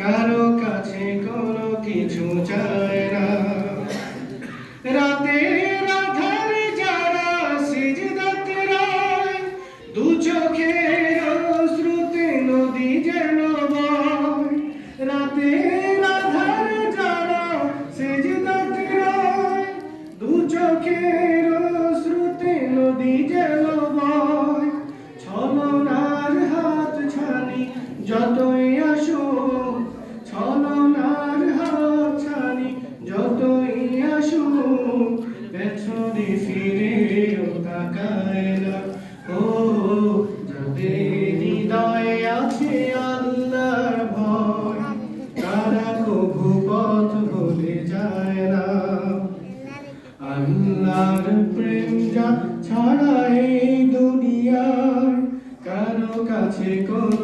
কারও কাছে কোনো কিছু চায় না। রাতের আধারে যারা সিজদাতে রয়, দু চোখের অশ্রুতে নদী যেন বয়। রাতের আধারে যারা সিজদাতে রয়, দু চোখের অশ্রুতে নদী যেন বয়। ছলনার হাত ছানি যতই ফিরেও ও, যাদের হৃদয়ে আছে আল্লাহর ভয়, তারা কভু পথ ভুলে যায় না। আল্লাহর প্রেম যা দুনিয়ার, কারও কাছে কোনো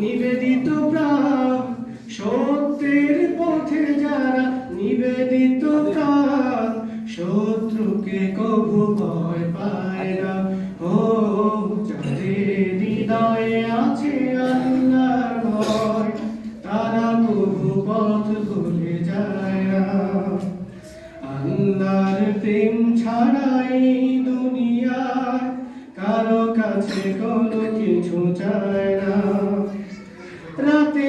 নিবেদিত প্রাণ সত্যের পথে যারা নিবেদিত প্রাণ, শত্রুকে কভু ভয় পায় না। ও, যাদের হৃদয়ে আছে আল্লাহর ভয়, তারা কভু পথ ভুলে যায় না। আল্লাহর প্রেম ছাড়া এই দুনিয়ায় কারও কাছে কোনো কিছু চায় না। রাতে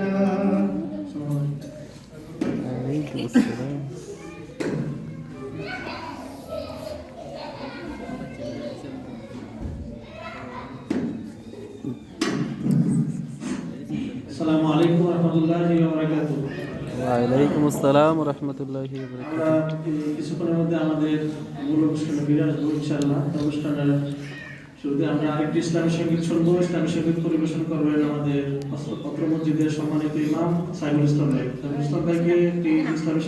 আসসালামু আলাইকুম রহমতুল্লাহি ওয়া বারাকাতুহু। ওয়ালাইকুম আসসালাম রহমতুল্লাহি আমরা কিছুক্ষণের মধ্যে আমাদের মূল অনুষ্ঠানে আসব ইনশাআল্লাহ। অনুষ্ঠানের শুরুতে আমরা আরেকটি ইসলামী সংগীত শুনব। ইসলামী সংগীত পরিবেশন করবেন আমাদের পত্র মসজিদের সম্মানিত ইমাম সাইফুল ইসলাম ভাই। সাইফুল ইসলাম ভাইকে একটি ইসলামী